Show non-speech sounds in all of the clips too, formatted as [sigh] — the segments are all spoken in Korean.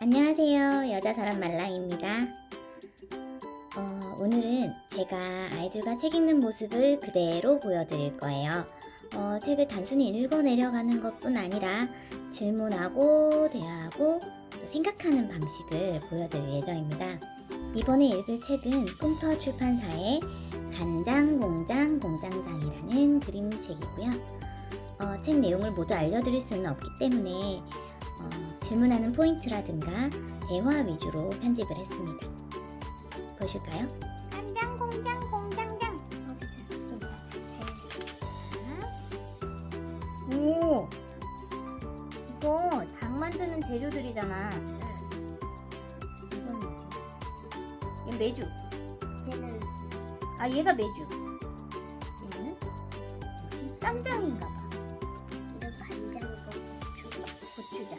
안녕하세요. 여자 사람 말랑입니다. 어, 오늘은 제가 아이들과 책 읽는 모습을 그대로 보여드릴 거예요. 어, 책을 단순히 읽어 내려가는 것뿐 아니라 질문하고 대화하고 또 생각하는 방식을 보여드릴 예정입니다. 이번에 읽을 책은 꿈터 출판사의 간장 공장 공장장이라는 그림책이고요. 어, 책 내용을 모두 알려드릴 수는 없기 때문에 어, 질문하는 포인트라든가 대화 위주로 편집을 했습니다. 보실까요? 간장 공장 공장장. 오, 이거 장 만드는 재료들이잖아. 이건 뭐지? 얘 매주. 얘는 아 얘가 매주. 얘는 쌈장인가 봐. 이런 간장이고 고추. 고추장.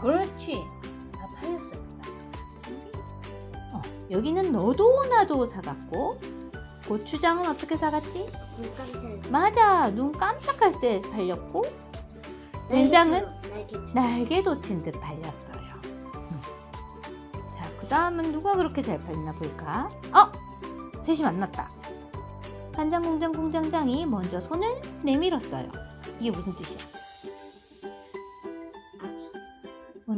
그렇지. 다 팔렸어요. 어, 여기는 너도 나도 사갔고 고추장은 어떻게 사갔지? 물감잘. 맞아. 눈 깜짝할 때 팔렸고 된장은 날개처럼. 날개 돋친 듯 팔렸어요. 음. 자, 그 다음은 누가 그렇게 잘 팔리나 볼까? 어! 셋이 만났다. 간장 공장 공장장이 먼저 손을 내밀었어요. 이게 무슨 뜻이야?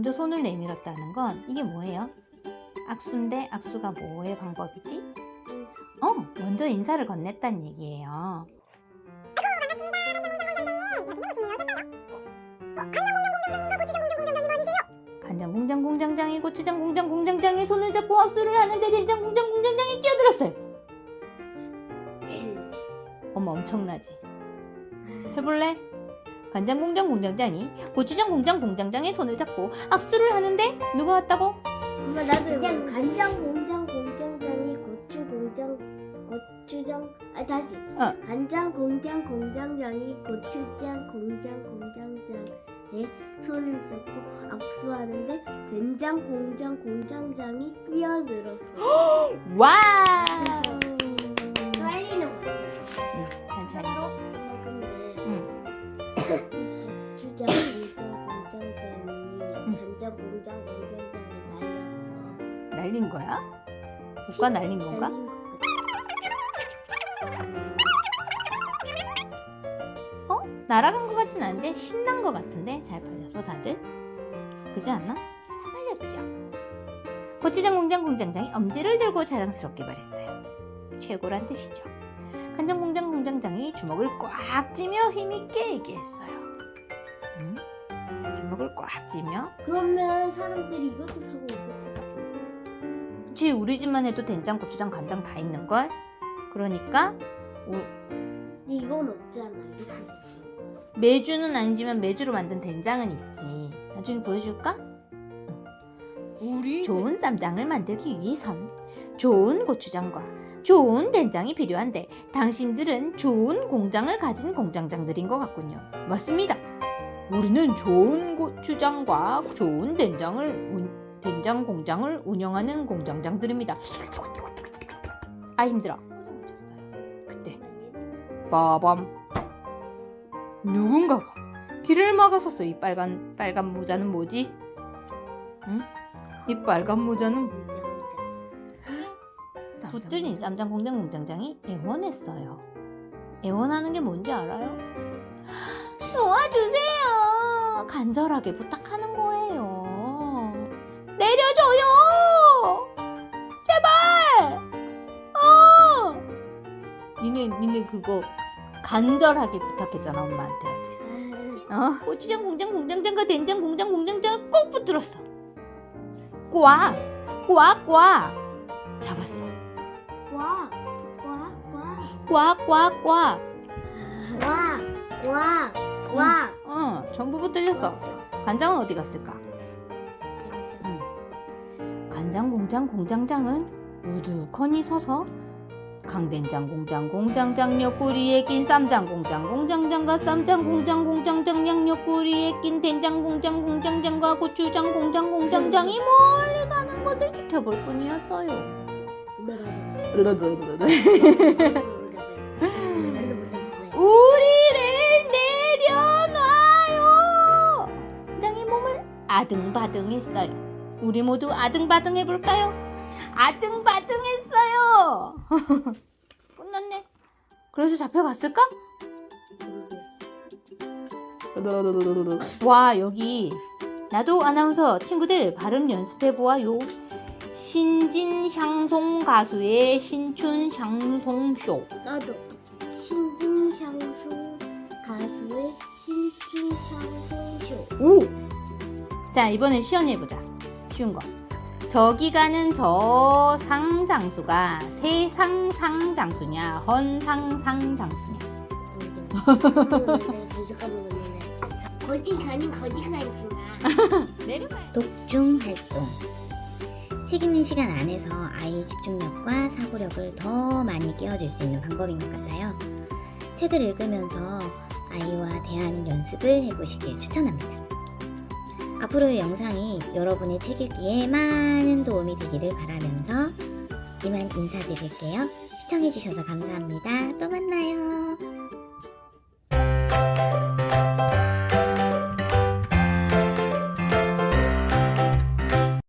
먼저 손을 내밀었다는 건 이게 뭐예요? 악수인데 악수가 뭐의 방법이지? 어, 먼저 인사를 건넸다는 얘기예요. 간장 공장 공장장이 고추장 공장 공장장이 손을 잡고 악수를 하는데 된장 공장 공장장이 끼어들었어요. [laughs] 어머 엄청나지. 해볼래? 간장 공장 공장장이 고추장 공장 공장장의 손을 잡고 악수를 하는데 누가 왔다고? 엄마 나도 그냥 간장 공장 공장장이 고추 공장 고추장 아 다시 어. 간장 공장 공장장이 고추장 공장 공장장에 손을 잡고 악수하는데 된장 공장 공장장이 끼어들었어. 와! 빨리는 못해. 네, 천천히. 간장 공장 공장장이 날렸어. 날린 거야? 오빠 날린 건가? 날린 것 같아. 어? 날아간 것 같진 않은데 신난 것 같은데 잘 팔려서 다들 그지 않나? 팔렸죠. 고추장 공장 공장장이 엄지를 들고 자랑스럽게 말했어요. 최고란 뜻이죠. 간장 공장 공장장이 주먹을 꽉 쥐며 힘있게 얘기했어요. 응? 주먹을 꽉 쥐며 그러면 사람들이 이것도 사고 있을 것 같은데. 그치 우리 집만 해도 된장 고추장 간장 다 있는 걸. 그러니까 우- 근데 이건 없잖아. 이렇게 생긴 거. 메주는 아니지만 메주로 만든 된장은 있지. 나중에 보여줄까? 우리 좋은 쌈장을 만들기 위해선 좋은 고추장과 좋은 된장이 필요한데 당신들은 좋은 공장을 가진 공장장들인 것 같군요. 맞습니다. 우리는 좋은 고추장과 좋은 된장을 운- 된장 공장을 운영하는 공장장들입니다. 아 힘들어. 그때 빠밤 누군가가 길을 막아섰어. 이 빨간 빨간 모자는 뭐지? 응? 이 빨간 모자는 붙들린 쌈장 공장 공장장이 애원했어요. 애원하는 게 뭔지 알아요? [gasps] 도와주세요. 간절하게 부탁하는 거예요. 내려줘요. 제발. 어. 니네 니네 그거 간절하게 부탁했잖아 엄마한테 어제. 어? 고추장 공장 공장장과 된장 공장 공장장을 꼭 붙들었어. 꽉, 꽉, 꽉 잡았어. 와, 와, 와, 꽉. 와, 와, 와. 어, 전부 붙들렸어. 간장은 어디 갔을까? 응. 간장 공장 공장장은 우두커니 서서 강된장 공장 공장장 옆구리에 낀 쌈장 공장 공장장과 쌈장 공장 공장장 양 옆구리에 낀 된장 공장 공장장과 고추장 공장 공장장이 멀리 가는 것을 지켜볼 뿐이었어요. [laughs] 우리 아등바등했어요. 우리 모두 아등바등 해볼까요? 아등바등했어요. [laughs] 끝났네. 그래서 잡혀갔을까? 와 여기 나도 아나운서 친구들 발음 연습해 보아요. 신진 샹송 가수의 신춘 샹송쇼. 나도 신진샹소 가수의 신진샹소쇼 오! 자, 이번엔 시연이 해보자. 쉬운 거. 저기 가는 저 상장수가 세상상장수냐, 헌상상장수냐. 거지 가는 거지가 있구나 내려가요. 독중 활동. 책 읽는 시간 안에서 아이 집중력과 사고력을 더 많이 깨워줄 수 있는 방법인 것 같아요. 책을 읽으면서 아이와 대하는 연습을 해보시길 추천합니다. 앞으로의 영상이 여러분의 책 읽기에 많은 도움이 되기를 바라면서 이만 인사드릴게요. 시청해주셔서 감사합니다. 또 만나요.